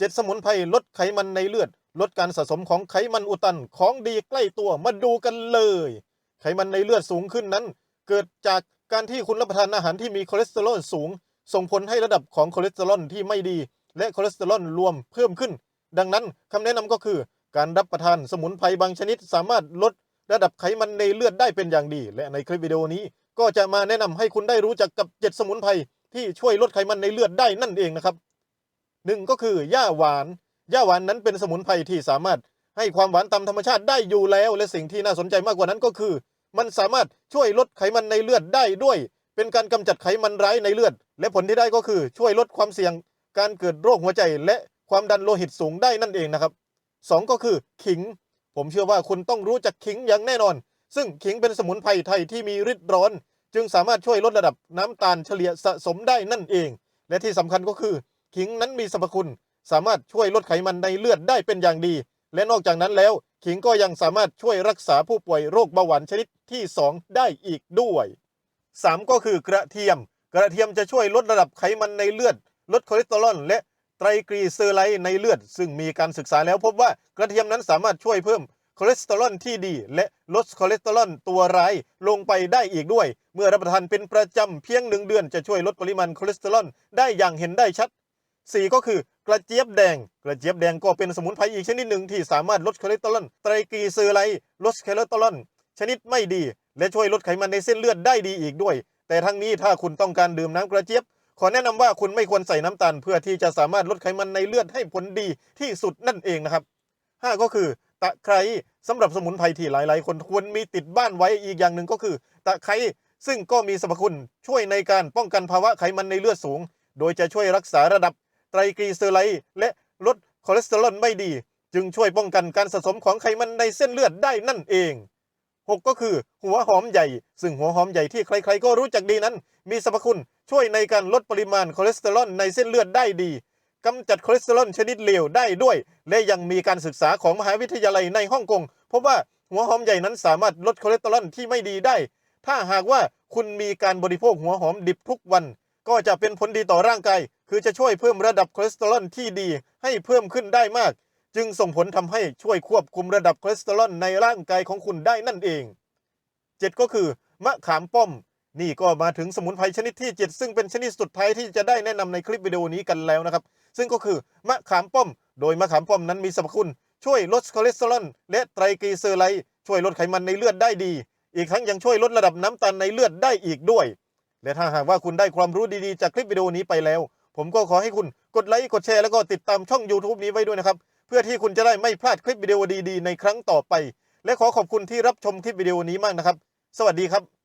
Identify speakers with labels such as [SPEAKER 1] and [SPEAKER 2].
[SPEAKER 1] 7 สมุนไพรลดไขมันในเลือด ลดการสะสมของไขมันอุดตันของดีใกล้ตัวมาดูกันเลย ไขมันในเลือดสูงขึ้นนั้น เกิดจากการที่คุณรับประทานอาหารที่มีคอเลสเตอรอลสูง ส่งผลให้ระดับของคอเลสเตอรอลที่ไม่ดี และคอเลสเตอรอลรวมเพิ่มขึ้น ดังนั้นคำแนะนำก็คือ การรับประทานสมุนไพรบางชนิดสามารถลดระดับไขมันในเลือดได้เป็นอย่างดี และในคลิปวิดีโอนี้ ก็จะมาแนะนำให้คุณได้รู้จักกับ 7 สมุนไพรที่ช่วยลดไขมันในเลือดได้นั่นเองนะครับ หนึ่งก็คือหญ้าหวาน หญ้าหวานนั้นเป็นสมุนไพรที่สามารถให้ความหวานตามธรรมชาติได้อยู่แล้ว และสิ่งที่น่าสนใจมากกว่านั้นก็คือ มันสามารถช่วยลดไขมันในเลือดได้ด้วย เป็นการกำจัดไขมันร้ายในเลือด และผลที่ได้ก็คือช่วยลดความเสี่ยง การเกิดโรคหัวใจ และความดันโลหิตสูงได้นั่นเองนะครับสองก็คือขิง ผมเชื่อว่าคุณต้องรู้จักขิงอย่างแน่นอน ซึ่งขิงเป็นสมุนไพรไทยที่มีฤทธิ์ร้อน จึงสามารถช่วยลดระดับน้ำตาลเฉลี่ยสะสมได้นั่นเอง และที่สำคัญก็คือ ขิงนั้นมีสรรพคุณ สามารถช่วยลดไขมันในเลือดได้เป็นอย่างดี และนอกจากนั้นแล้ว ขิงก็ยังสามารถช่วยรักษาผู้ป่วยโรคเบาหวานชนิดที่ 2 ได้อีกด้วย 3 ก็คือกระเทียม กระเทียมจะช่วยลดระดับไขมันในเลือด ลดคอเลสเตอรอลและไตรกลีเซอไรด์ในเลือด ซึ่งมีการศึกษาแล้วพบว่ากระเทียมนั้นสามารถช่วยเพิ่มคอเลสเตอรอลที่ดี และลดคอเลสเตอรอลตัวร้ายลงไปได้อีกด้วย เมื่อรับประทานเป็นประจำเพียงหนึ่งเดือนจะช่วยลดปริมาณคอเลสเตอรอลได้อย่างเห็นได้ชัด สี่ก็คือกระเจี๊ยบแดง กระเจี๊ยบแดงก็เป็นสมุนไพรอีกชนิดหนึ่งที่สามารถลดคอเลสเตอรอลไตรกลีเซอไรด์ลดคอเลสเตอรอลชนิดไม่ดี และช่วยลดไขมันในเส้นเลือดได้ดีอีกด้วย แต่ทั้งนี้ถ้าคุณต้องการดื่มน้ำกระเจี๊ยบ ขอแนะนำว่าคุณไม่ควรใส่น้ำตาล เพื่อที่จะสามารถลดไขมันในเลือดให้ผลดีที่สุดนั่นเองนะครับห้าก็คือตะไคร้สำหรับสมุนไพรที่หลาย ๆ คนควรมีติดบ้านไว้อีกอย่างหนึ่งก็คือ ตะไคร้ซึ่งก็มีสรรพคุณช่วยในการป้องกันภาวะไขมันในเลือดสูง โดยจะช่วยรักษาระดับ ไตรกลีเซอไรด์และลดคอเลสเตอรอลไม่ดี จึงช่วยป้องกันการสะสมของไขมันในเส้นเลือดได้นั่นเอง 6 ก็คือ หัวหอมใหญ่ ซึ่งหัวหอมใหญ่ที่ใครๆก็รู้จักดีนั้น มีสรรพคุณช่วยในการลดปริมาณคอเลสเตอรอลในเส้นเลือดได้ดีกำจัดคอเลสเตอรอลชนิดเลวได้ด้วย และยังมีการศึกษาของมหาวิทยาลัยในฮ่องกงพบว่าหัวหอมใหญ่นั้นสามารถลดคอเลสเตอรอลที่ไม่ดีได้ ถ้าหากว่าคุณมีการบริโภคหัวหอมดิบทุกวัน ก็จะเป็นผลดีต่อร่างกาย คือจะช่วยเพิ่มระดับคอเลสเตอรอลที่ดีให้เพิ่มขึ้นได้มาก จึงส่งผลทำให้ช่วยควบคุมระดับคอเลสเตอรอลในร่างกายของคุณได้นั่นเอง 7 ก็คือ มะขามป้อม นี่ก็มาถึงสมุนไพรชนิดที่ 7 ซึ่งเป็นชนิดสุดท้ายที่จะได้แนะนำในคลิปวิดีโอนี้กันแล้วนะครับ ซึ่งก็คือมะขามป้อม โดยมะขามป้อมนั้นมีสรรพคุณ ช่วยลดคอเลสเตอรอลและไตรกลีเซอไรด์ช่วยลดไขมันในเลือดได้ดี อีกทั้งยังช่วยลดระดับน้ำตาลในเลือดได้อีกด้วย และถ้าหากว่าคุณได้ความรู้ดีๆจากคลิปวิดีโอนี้ไปแล้ว ผมก็ขอให้คุณกดไลค์กดแชร์แล้วก็ติดตามช่อง YouTube นี้ไว้ด้วยนะครับ เพื่อที่คุณจะได้ไม่พลาดคลิปวิดีโอดีๆ ในครั้งต่อไป และขอขอบคุณที่รับชมคลิปวิดีโอนี้มากนะครับ สวัสดีครับ